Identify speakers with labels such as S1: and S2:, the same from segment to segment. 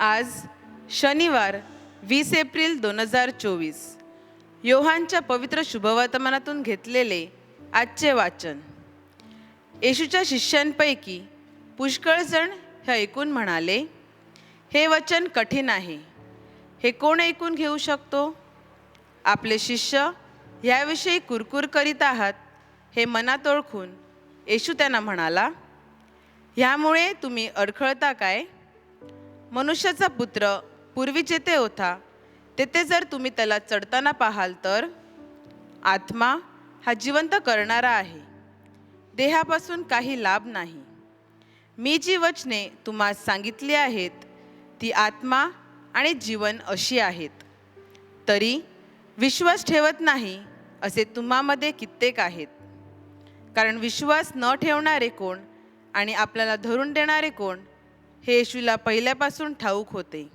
S1: आज शनिवार वीस एप्रिल दोन हजार चोवीस. योहानच्या पवित्र शुभवर्तमानातून घेतलेले आजचे वाचन. येशूच्या शिष्यांपैकी पुष्कळजण हे ऐकून म्हणाले हे वचन कठीण आहे. हे कोण ऐकून घेऊ शकतो? आपले शिष्य ह्याविषयी कुरकुर करीत आहात हे मनात ओळखून येशू त्यांना म्हणाला ह्यामुळे तुम्ही अडखळता काय? मनुष्याचा पुत्र पूर्वी जेथे होता तेथे जर तुम्ही त्याला चढताना पाहाल तर आत्मा हा जिवंत करणारा आहे. देहापासून काही लाभ नाही. मी जी वचने तुम्हाला सांगितली आहेत ती आत्मा आणि जीवन अशी आहेत. तरी विश्वास ठेवत नाही असे तुम्हामध्ये कित्येक आहेत. कारण विश्वास न ठेवणारे कोण आणि आपल्याला धरून देणारे कोण हे येशूला पहिल्यापासून ठाऊक होते.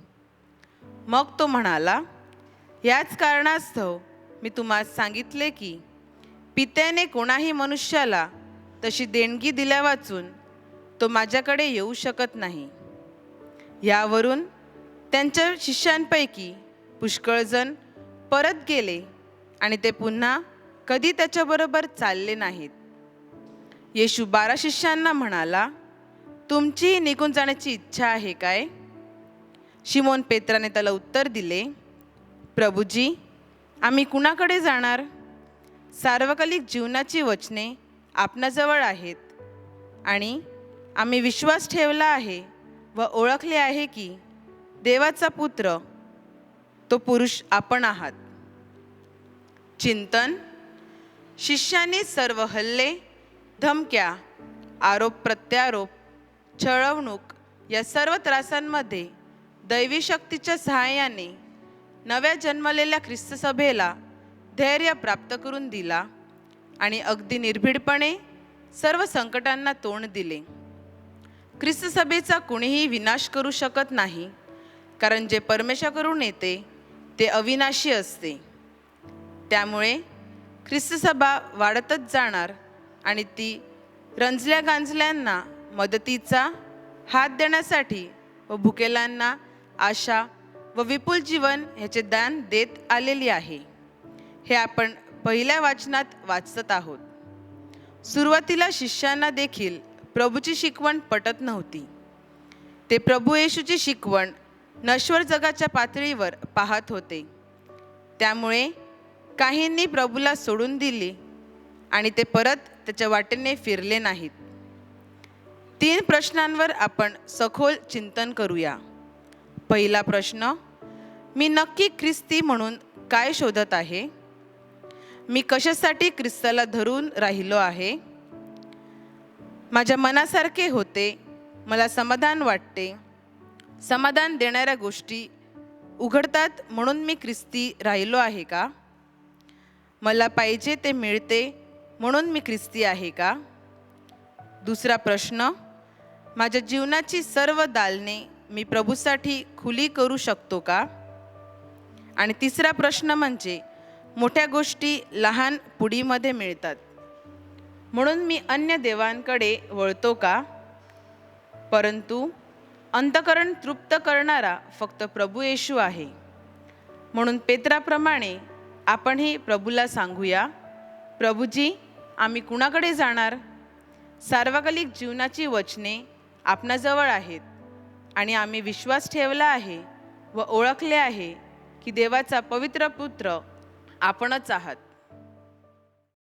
S1: मग तो म्हणाला याच कारणास्तव मी तुम्हाला सांगितले की पित्याने कोणाही मनुष्याला तशी देणगी दिल्या वाचून तो माझ्याकडे येऊ शकत नाही. यावरून त्यांच्या शिष्यांपैकी पुष्कळजण परत गेले आणि ते पुन्हा कधी त्याच्याबरोबर चालले नाहीत. येशू बारा शिष्यांना म्हणाला तुमची निघून जाण्याची इच्छा आहे काय? शिमोन पेत्राने त्याला उत्तर दिले प्रभूजी आम्ही कुणाकडे जाणार? सार्वकालिक जीवनाची वचने आपणाजवळ आहेत आणि आम्ही विश्वास ठेवला आहे व ओळखले आहे की देवाचा पुत्र तो पुरुष आपण आहात. चिंतन शिष्यांनी सर्व हल्ले धमक्या आरोप प्रत्यारोप छळवणूक या सर्व त्रासांमध्ये दैवी शक्तीच्या सहाय्याने नव्या जन्मलेल्या ख्रिस्तसभेला धैर्य प्राप्त करून दिला आणि अगदी निर्भीडपणे सर्व संकटांना तोंड दिले. ख्रिस्त सभेचा कुणीही विनाश करू शकत नाही कारण जे परमेश्वराकडून येते ते अविनाशी असते. त्यामुळे ख्रिस्तसभा वाढतच जाणार आणि ती रंजल्या गांजल्यांना मदतीचा हात देण्यासाठी व भुकेलांना आशा व विपुल जीवन ह्याचे दान देत आलेली आहे. हे आपण पहिल्या वाचनात वाचत आहोत. सुरुवातीला शिष्यांना देखील प्रभूची शिकवण पटत नव्हती. ते प्रभू येशूची शिकवण नश्वर जगाच्या पातळीवर पाहत होते. त्यामुळे काहींनी प्रभूला सोडून दिली आणि ते परत त्याच्या वाटेने फिरले नाहीत. तीन प्रश्नांवर आपण सखोल चिंतन करूया. पहिला प्रश्न मी नक्की ख्रिस्ती म्हणून काय शोधत आहे? मी कशासाठी ख्रिस्ताला धरून राहिलो आहे? माझ्या मनासारखे होते मला समाधान वाटते. समाधान देणाऱ्या गोष्टी उघडतात म्हणून मी ख्रिस्ती राहिलो आहे का? मला पाहिजे ते मिळते म्हणून मी ख्रिस्ती आहे का? दुसरा प्रश्न माझ्या जीवनाची सर्व दालने मी प्रभूसाठी खुली करू शकतो का? आणि तिसरा प्रश्न म्हणजे मोठ्या गोष्टी लहान पुडीमध्ये मिळतात. म्हणून मी अन्य देवांकडे वळतो का? परंतु अंतकरण तृप्त करणारा फक्त प्रभू येशू आहे. म्हणून पेत्राप्रमाणे आपणही प्रभूला सांगूया प्रभूजी आम्ही कुणाकडे जाणार? सार्वकालिक जीवनाची वचने आपणाजवळ आहेत. आणि आम्ही विश्वास ठेवला आहे व ओळखले आहे की देवाचा पवित्र पुत्र आपणच आहात.